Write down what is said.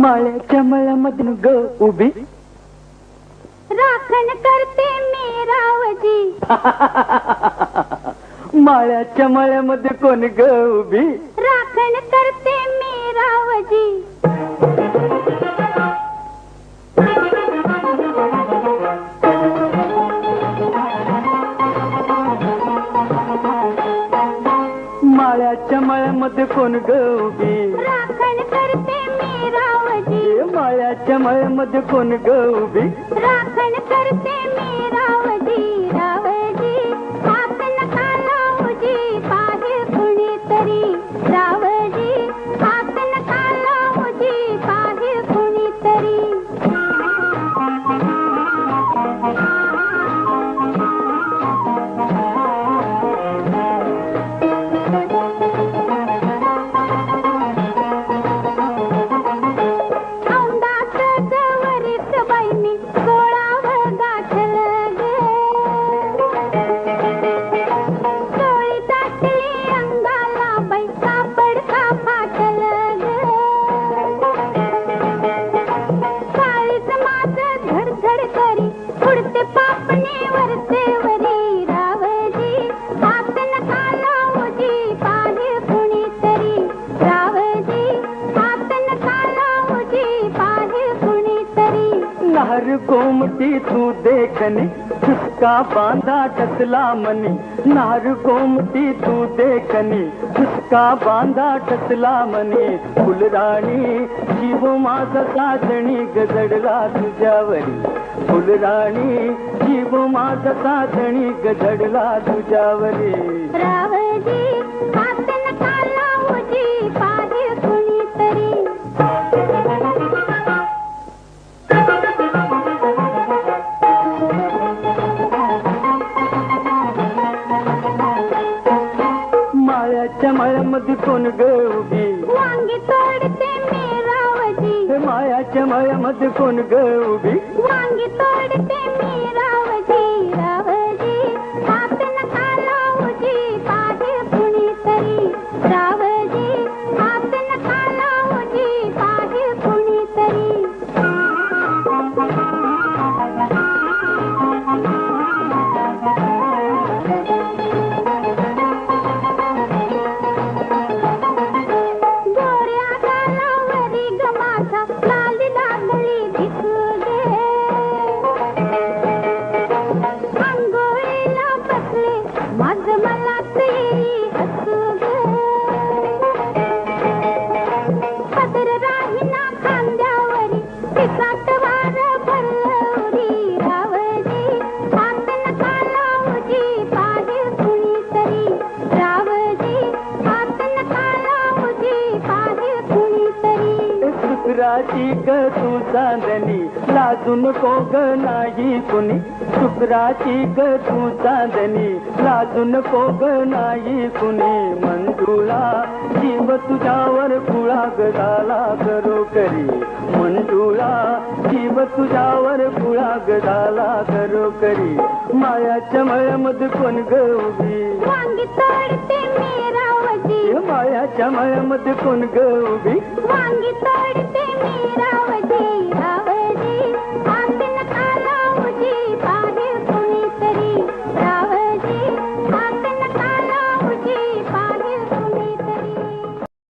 माळ्याच्या मळ्यामधून ग उभी. राखण करते मी रावजी. माळ्याच्या मळ्यामध्ये कोण ग उभी? राखण करते मी रावजी. माळ्याच्या मळ्यामध्ये कोण ग उभी? रावजी. माळ्याच्या मळ्यामध्ये कोण ग उभी? राखण करते मी नार कोमटी तू देखने उसका बांधा टसला मनी। नार कोमटी तू देखनी उसका बांधा टसला मनी। फुलराणी जीव माझा साजणी गजडला तुझ्यावरी फुलराणी जीव माझा साजणी गजडला तुझ्यावरी मायाच्या मायामध्ये कोण ग उभी? वांगी तोडते मी रावजी. मायाच्या मायामध्ये कोण ग उभी? वांगी तोडते खांद्यावरी पिकाट वार भरलवरी रावजी हात नका लावूजी पाहे कुणीतरी रावजी हात नका लावूजी पाहे कुणीतरी शुक्राची ग तू चांदणी ग नाही कुणी. शुक्राची ग तू चांदणी लाजून को ग नाही कुणी. मंजुळा जीव तुझ्यावर कुळा गदाला करो करी. मंजुळा जीव तुझ्यावर कुळा गदाला करो करी. मायाच्या मळ्यामध्ये कोण ग उभी? वांगी तोडते मी रावजी हे मायाच्या मळ्यामध्ये कोण ग उभी?